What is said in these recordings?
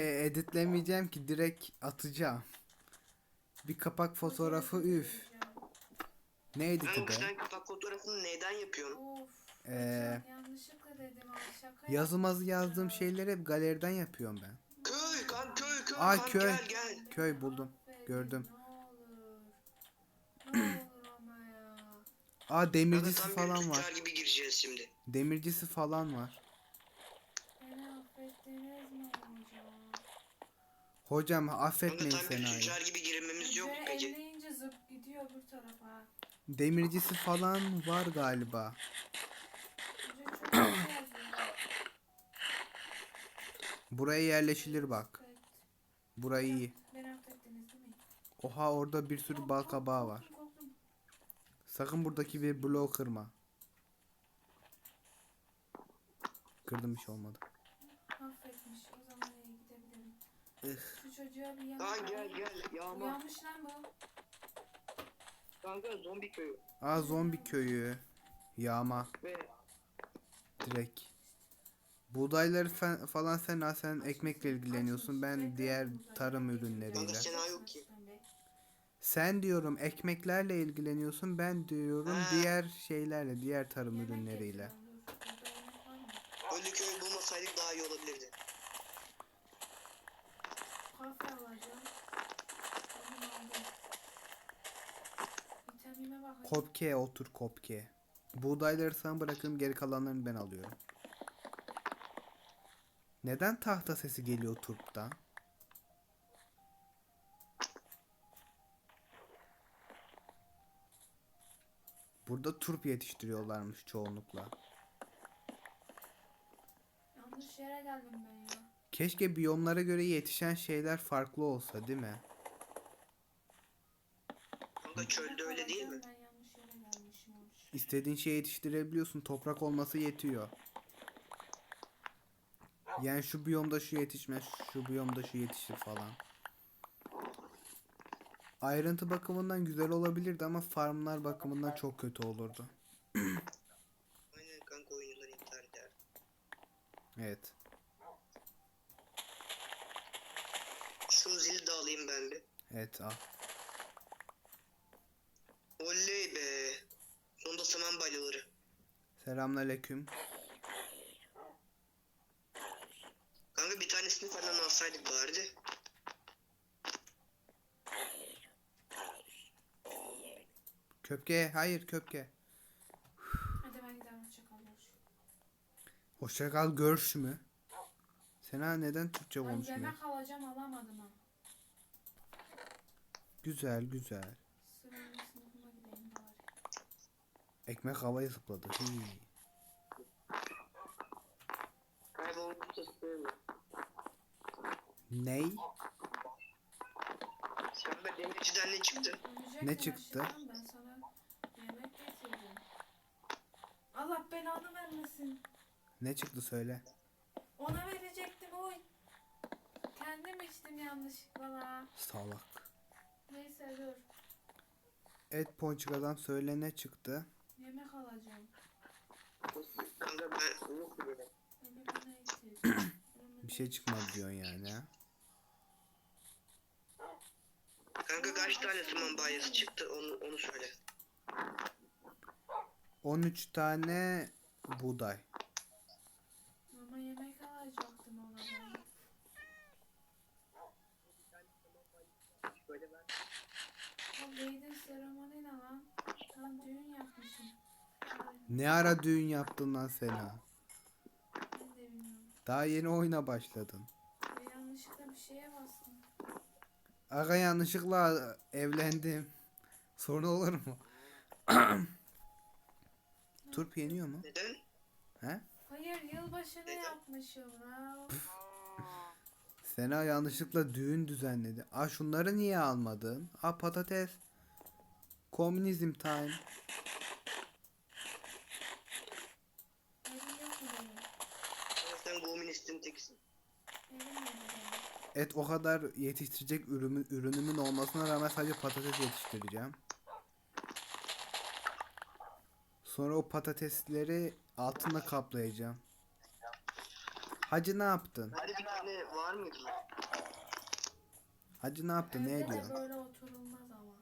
editlemeyeceğim ki direkt atacağım. Bir kapak fotoğrafı üf. Ne editi Kanka sen kapak fotoğrafını neden yapıyorsun? Of. Ee, çok yanlışlıkla dedim abi şaka Yazımazı yaptım yazdığım ya. şeyleri hep galeriden yapıyorum ben. Köy kan köy köy Aa, kan köy. gel gel. Köy buldum. Gördüm. Ne olur. Ne olur ama ya. Aa Kanka demircisi tam bir falan var. gibi gireceğiz şimdi. Demircisi falan var. Beni affettiniz mi hocam? Hocam affetmeyin tam bir Sena'yı. tüccar gibi girmemiz yok mu peki? elleyince zıp gidiyor bu tarafa. Demircisi falan var galiba. Hoca çok kötü yazıyor. Buraya yerleşilir bak. Burayı iyi. Beni affettiniz değil mi? Oha orada bir sürü bal kabağı var. Korktum. Sakın buradaki bir bloğu kırma. Kırdım bir şey olmadı. Affetmiş. O zaman iyi gidebilirim. Ih. Çocuğa bir yanı Aa gel gel yağma. Uyanmış lan bu. Kanka zombi köyü. Aa zombi köyü. Yağma Ve direkt. Buğdayları fe- falan sen al sen ekmekle ilgileniyorsun. Ben diğer tarım ürünleriyle. Yok ki. Sen diyorum ekmeklerle ilgileniyorsun. Ben diyorum Ha. diğer şeylerle, diğer tarım ürünleriyle. Ölü köyü bulmasaydık daha iyi olabilirdi. Kahve alacağım. Onu aldım. Vitamine bakayım. Kopke otur kopke. Buğdayları sana bırakırım geri kalanlarını ben alıyorum. Neden tahta sesi geliyor turptan? Burada turp yetiştiriyorlarmış çoğunlukla. Yanlış yere geldim ben. Keşke biyomlara göre yetişen şeyler farklı olsa değil mi? Kanka çölde öyle değil mi? İstediğin şeyi yetiştirebiliyorsun. Toprak olması yetiyor. Yani şu biyomda şu yetişmez, şu biyomda şu yetişir falan. Ayrıntı bakımından güzel olabilirdi ama farmlar bakımından çok kötü olurdu. Aynen kanka oyuncular intihar eder. Evet. Şu zili de alayım ben bir. Evet al. Oley be. Sonunda saman balyaları. Selamünaleyküm. Kanka bir tanesini falan alsaydık bari. Köpke, hayır köpke. Hadi ben gidelim hoşçakal görüş. Hoşça kal görüş mü? Sena neden Türkçe Ben konuşmuyor? yemek alacağım alamadım ha. Güzel güzel. Ekmek havaya zıpladı. Hii. Ney? Kanka demirciden ne çıktı? Ne çıktı? aşkım? Ben sana yemek getirdim. Allah belanı vermesin. Ne çıktı söyle. Ona verecektim oy. Kendim içtim yanlışlıkla la. Salak. Neyse dur. Et ponçikadan söyle ne çıktı? Kanka ben yok böyle. Bir şey çıkmadı diyorsun yani ha? Kanka kaç tane saman balyası çıktı onu, onu söyle. 13 tane buğday. Ama yemek alacaktım ona ben. Söyle ben. O Bey'de seremoni ne lan? Lan düğün yapmışım. Ay, Ne ara düğün yaptın lan Sena? Daha yeni oyuna başladın. Ya yanlışlıkla bir şeye bastım. Aga yanlışlıkla evlendim. Sorun olur mu? Turp yeniyor mu? Neden? He? Hayır yılbaşını yapmışım. Sena yanlışlıkla düğün düzenledi. Aa şunları niye almadın? Aa patates. Komünizm time. Evim yok mu benim? Komünistin tekisin. Evim yok mu benim? Et o kadar yetiştirecek ürünü, ürünümün olmasına rağmen sadece patates yetiştireceğim. Sonra o patatesleri altına kaplayacağım. Hacı ne yaptın? Hadi bir tane var mıydı lan? Hacı ne yaptı ne Evde de ediyor? böyle oturulmaz ama.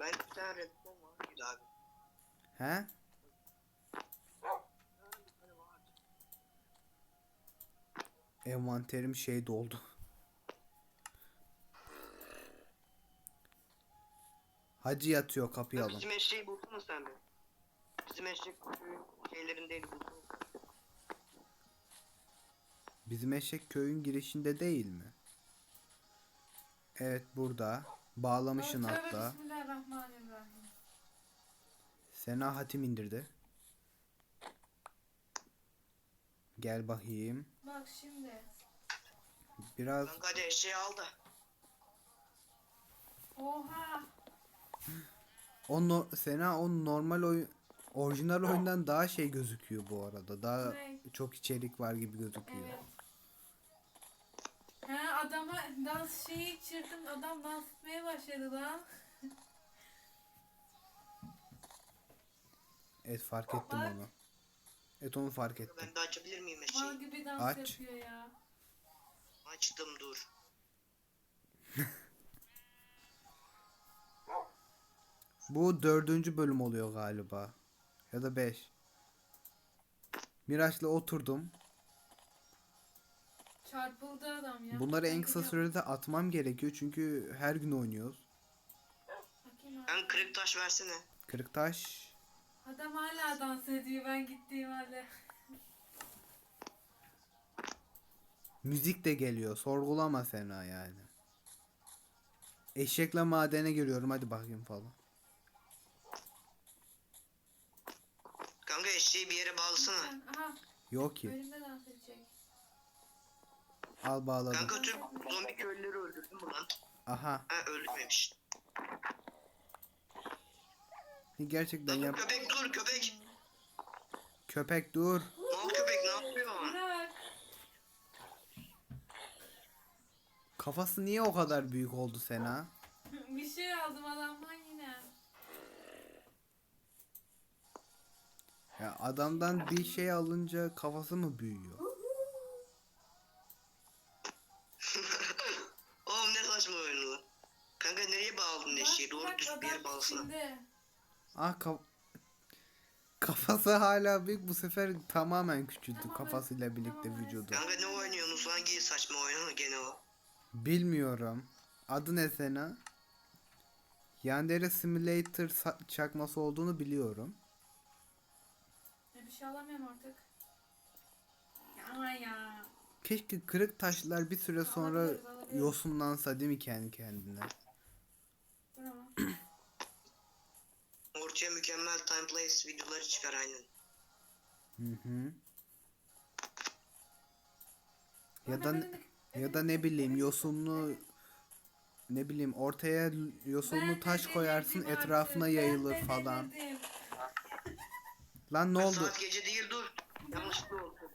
Ben bir tane Red Bull var mıydı abi? He? Envanterim şey doldu. Hacı yatıyor kapıyı Ya alın. bizim eşeği bulsana sen bir. Bizim eşek köyün şeylerindeydi bulsana. Bizim eşek köyün girişinde değil mi? Evet burada. Bağlamışın Tövbe hatta. Bismillahirrahmanirrahim. Sena hatim indirdi. Gel bakayım. Bak şimdi. Biraz Kanka hadi eşeği al da. Oha. o no Sena o normal oyun orijinal oyundan daha şey gözüküyor bu arada. Daha Ne? çok içerik var gibi gözüküyor. Evet. He adama dans şeyi çırptım adam dans etmeye başladı lan. Evet fark ettim Bak. onu. Evet onu fark ettim. Ben de açabilir miyim Mal eşeği? gibi dans Aç. yapıyor ya. Açtım dur. Bu dördüncü bölüm oluyor galiba. Ya da beş. Miraç'la oturdum. Çarpıldı adam ya. Bunları en kısa sürede atmam gerekiyor çünkü her gün oynuyoruz. Bakayım abi. Ben kırık taş versene. Kırıktaş. Adam hala dans ediyor ben gittiğim halde. Müzik de geliyor. Sorgulama Sena yani. Eşekle madene giriyorum hadi bakayım falan. Kanka eşeği bir yere bağlasana. Aha Yok ki. önümde dans edecek. Al bağladım. Kanka tüm zombi köylüleri öldürdün mü lan? Aha. Ha öldürmemiş. Gerçekten Lan yap. köpek dur köpek. Köpek dur. Mal köpek ne yapıyor? Bırak. Kafası niye o kadar büyük oldu Sena? Bir şey aldım adamdan yine. Ya adamdan bir şey alınca kafası mı büyüyor? Ah kaf kafası hala büyük bu sefer tamamen küçüldü kafasıyla birlikte vücudu. Kanka ne oynuyorsunuz? Hangi saçma oyunu gene o? Bilmiyorum. Adı ne Sena? Yandere Simulator sa- çakması olduğunu biliyorum. Ya bir şey alamıyorum artık. Ya ya. Keşke kırık taşlar bir süre sonra Alabiliriz, alabiliriz. yosunlansa değil mi kendi kendine? Dur ama. Ortaya mükemmel time place videoları çıkar aynen. Hı hı. Ya da ya da ne bileyim yosunlu ne bileyim ortaya yosunlu taş koyarsın etrafına yayılır falan. Lan ne oldu? Saat gece değil dur. Yanlışlıkla oldu.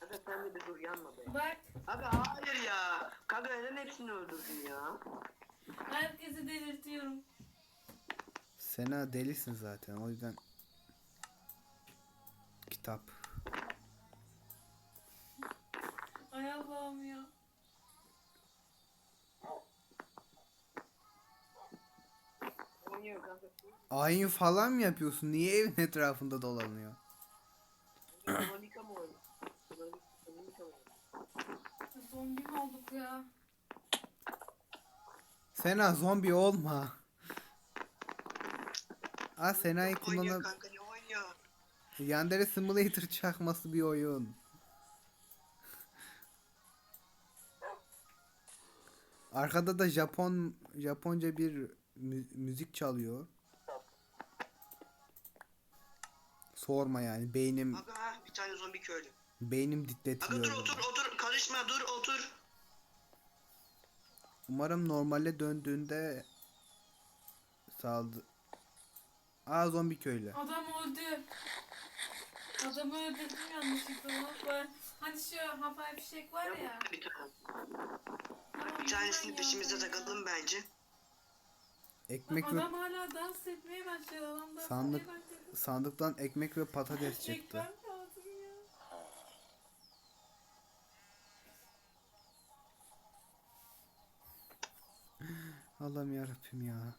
Kanka sen de bir dur yanma be. Bak Abi hayır ya. Kanka neden hepsini öldürdün ya? Herkesi delirtiyorum. Sena delisin zaten o yüzden kitap. Ay Allah'ım ya. Oynuyor kanka. Ayin falan mı yapıyorsun? Niye evin etrafında dolanıyor? Monika mı oynuyor? Zombi mi olduk ya? Sena zombi olma. Aa Sena'yı Oynuyor kullanan kanka? Yandere Simulator çakması bir oyun. Arkada da Japon Japonca bir mü- müzik çalıyor. Sorma yani beynim Aga bir tane zombi köylü. beynim Aga dikletiliyor. dur otur otur karışma dur otur. Umarım normale döndüğünde saldı. Aa zombi köylü. Adam öldü. Adamı öldürdüm yanlışlıkla. Bak, Hani şu havai fişek var ya. Bir tanesini peşimize takalım bence. Ekmek ve Adam hala dans etmeye başladı. Adam dans Sandık- etmeye başladı. sandıktan ekmek ve patates çıktı. lazım Allah'ım yarabbim ya.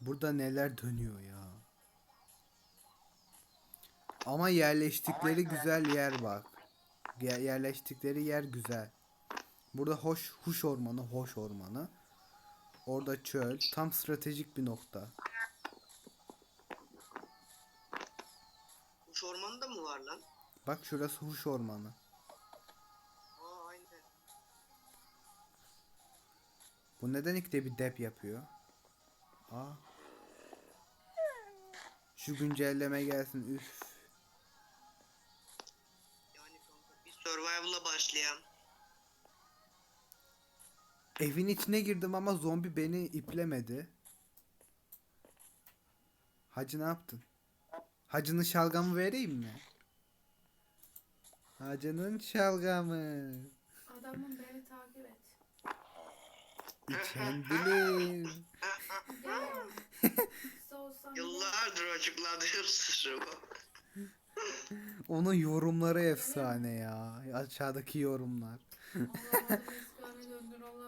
Burada neler dönüyor ya. Ama yerleştikleri güzel yer bak. Yer- yerleştikleri yer güzel. Burada hoş huş ormanı, hoş ormanı. Orada çöl. Tam stratejik bir nokta. Kuş ormanı da mı var lan? Bak şurası huş ormanı. Bu neden ilk de bir dep yapıyor? Aa. Şu güncelleme gelsin üf. Yani bir survival'a başlayan. Evin içine girdim ama zombi beni iplemedi. Hacı ne yaptın? Hacının şalgamı vereyim mi? Hacının şalgamı. Adamın et. İçen bilir. Yıllardır açıkladığım sırrı bu. Onun yorumları efsane ya. Aşağıdaki yorumlar.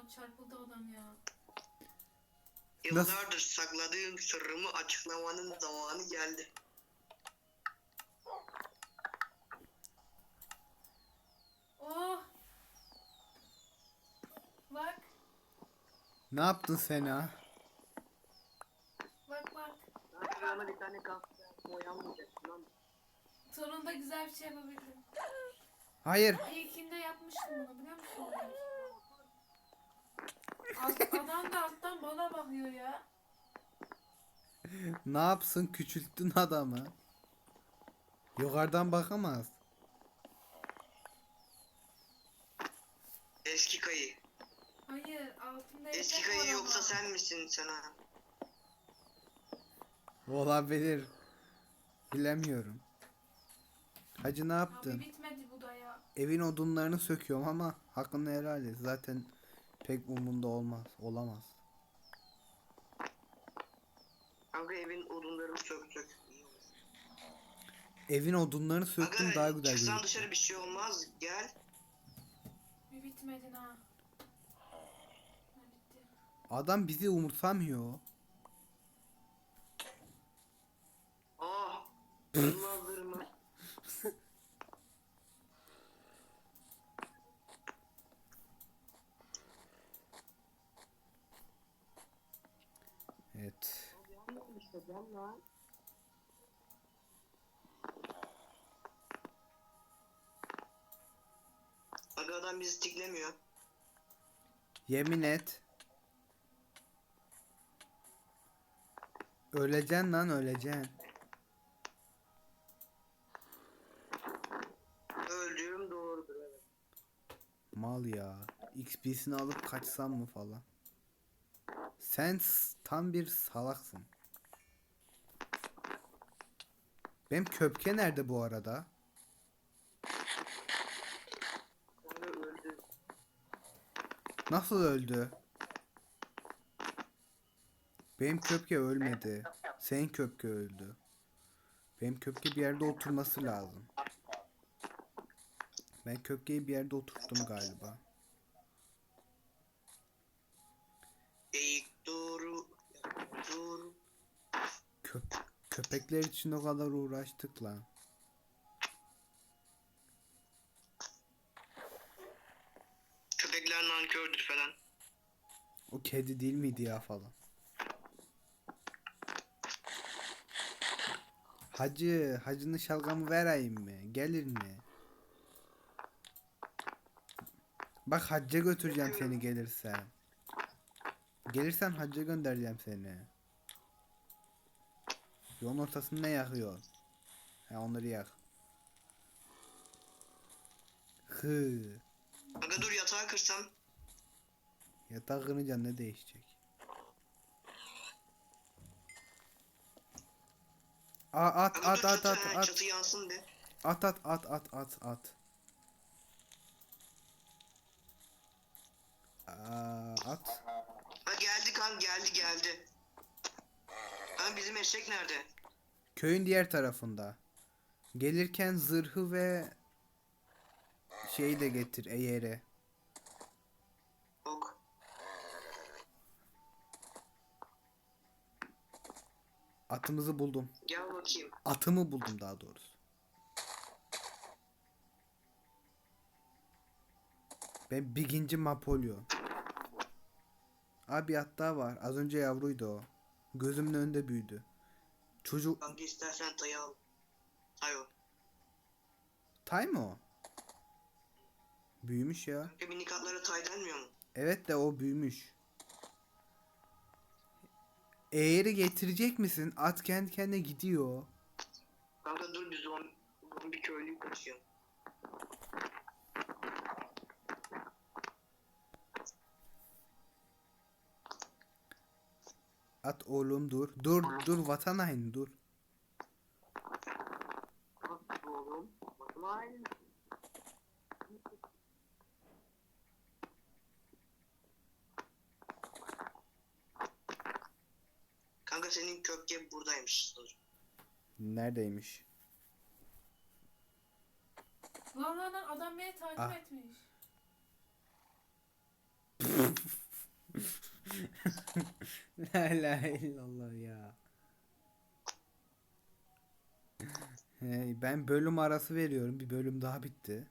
Allah'ım çarpıldı adam ya. Yıllardır sakladığım sırrımı açıklamanın zamanı geldi. Oh! Bak, Ne yaptın sen ha? bak bak. Bana bir tane lan. Sonunda güzel bir şey yapabildim. Hayır. İlkinde yapmıştım bunu biliyor musun? Alt- Adam da alttan bana bakıyor ya. Ne yapsın küçülttün adamı. Yukarıdan bakamaz. Eski kayı. Hayır altında Eski etek var kayı yoksa ama. sen misin sana? Olabilir. Bilemiyorum. Hacı ne Abi yaptın? bitmedi bu da ya. Evin odunlarını söküyorum ama hakkını helal et. Zaten pek umunda olmaz. Olamaz. Kanka evin odunlarını sök sök. İyi olur. Evin odunlarını söktüm Aga, daha güzel çıksan dışarı bir şey olmaz. Gel. Bir bitmedin ha. Adam bizi umursamıyor. Ah. Yıllardır Evet. Aga adam bizi tiklemiyor. Yemin et. Öleceksin lan öleceksin. Öldüğüm doğrudur evet. Mal ya. XP'sini alıp kaçsam mı falan. Sen tam bir salaksın. Benim köpke nerede bu arada? Nasıl öldü? Benim köpke ölmedi. Senin köpke öldü. Benim köpke bir yerde oturması lazım. Ben köpkeyi bir yerde oturttum galiba. Köp köpekler için o kadar uğraştık lan. Köpekler nankördür falan. O kedi değil miydi ya falan. Hacı, hacının şalgamı vereyim mi? Gelir mi? Bak hacca götüreceğim seni gelirsen. Gelirsen hacca göndereceğim seni. Yolun ortasında ne yakıyor? Ha onları yak. Hı. Aga dur yatağı kırsam. Yatağı kırınca ne değişecek? A, at at at at at. At at at at at at. At. Ha geldi kan geldi geldi. Kan bizim eşek nerede? Köyün diğer tarafında. Gelirken zırhı ve şeyi de getir eğeri. Ok. Atımızı buldum. Gel bakayım. Atımı buldum daha doğrusu. Ben birinci Mapolyon. Abi at daha var. Az önce yavruydu o. Gözümün önünde büyüdü. Çocuk Kanka istersen tayı al. Tayo. Tay mı o? Büyümüş ya. Kanka minik atlara tay denmiyor mu? Evet de o büyümüş. Eğeri getirecek misin? At kendi kendine gidiyor. Kanka dur bir zombi, zombi köylüyü kaçıyorum. At oğlum dur. Dur dur vatan haini dur. Bak oğlum. Vay. Kanka senin kökçe buradaymış. Neredeymiş? Lan lan lan adam beni takip Ah. etmiş. La ilahe illallah ya. Hey, ben bölüm arası veriyorum. Bir bölüm daha bitti.